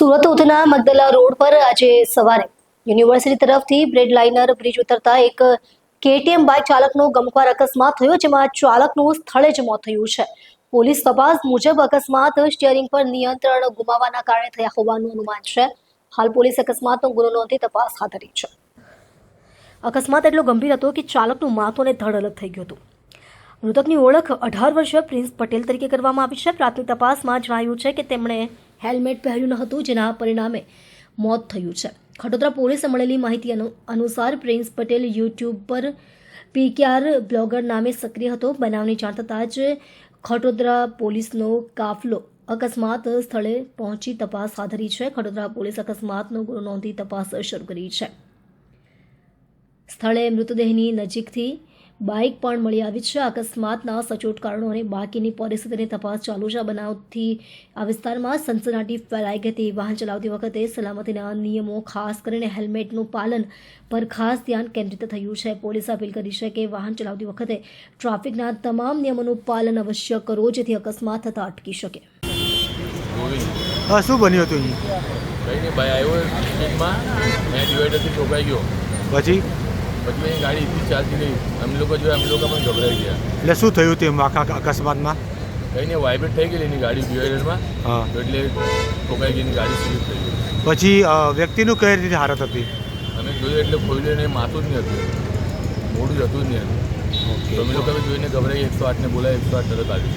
Surat Udhna Magdalla road પર આજે સવારે યુનિવર્સિટી તરફથી બ્રેડ લાઇનર બ્રિજ ઉતરતા એક કેટીએમ બાઇક ચાલકનો ગમખ્વાર અકસ્માત થયો, જેમાં ચાલકનું સ્થળે જ મોત થયું છે. પોલીસ તપાસ મુજબ અકસ્માત સ્ટીયરિંગ પર નિયંત્રણ ગુમાવવાના કારણે થયા હોવાનું અનુમાન છે. હાલ પોલીસ અકસ્માતનો ગુનો નોંધી તપાસ હાથ ધરી છે. અકસ્માત એટલો ગંભીર હતો કે ચાલકનું માથું અને ધડ અલગ થઈ ગયું હતું. મૃતકની ઓળખ અઢાર વર્ષીય પ્રિન્સ પટેલ તરીકે કરવામાં આવી છે. પ્રાથમિક તપાસમાં જણાવ્યું છે કે તેમણે હેલ્મેટ પહેર્યું ન હતું, જેના પરિણામે મોત થયું છે. ખડોદરા પોલીસે મળેલી માહિતી અનુ- અનુસાર પ્રિન્સ પટેલ યુટ્યુબ પર પીકેઆર બ્લોગર નામે સક્રિય હતો. બનાવની જાણ થતાં જ ખડોદરા પોલીસનો કાફલો અકસ્માત સ્થળે પહોંચી તપાસ હાથ ધરી છે. ખડોદરા પોલીસ અકસ્માતનો ગુનો નોંધી તપાસ શરૂ કરી છે. સ્થળે મૃતદેહની નજીકથી બાઇક પણ મળી આવી છે. અકસ્માતના સચોટ કારણો અને બાકીની પરિસ્થિતિની તપાસ ચાલુ છે. બનાવથી આ વિસ્તારમાં સનસનાટી ફેલાઈ ગઈ હતી. વાહન ચલાવતી વખતે સલામતીના નિયમો ખાસ કરીને હેલ્મેટનું પાલન પર ખાસ ધ્યાન કેન્દ્રિત થયું છે. પોલીસે અપીલ કરી છે કે વાહન ચલાવતી વખતે ટ્રાફિકના તમામ નિયમોનું પાલન અવશ્ય કરો જેથી અકસ્માત થતા અટકી શકે. હા શું બન્યું હતું કંઈ નહીં ભાઈ આવ્યો સ્પીડમાં મેં ડિવાઈડરથી ઠોકાઈ ગયો. પછી? પછી એની ગાડી એટલી ચાલતી નહીં અમે લોકો જોયા અમે લોકો પણ ગભરાઈ ગયા. એટલે શું થયું તેમ આખા અકસ્માતમાં? કઈને વાઇબ્રેટ થઈ ગયેલી એની ગાડી બિહેવિયરમાં એટલે ઠોકાઈ ગઈ એની ગાડી સ્લીપ થઈ ગઈ. પછી વ્યક્તિનું કઈ રીતે હાલત હતી? અમે જોયું એટલે ખોલ્યું માથું જ નહીં હતું. મોઢું જ હતું જ નહીં. હતું તો અમે લોકો જોઈને ગભરાઈ એકસો આઠને બોલાય એકસો આઠ તરત આવી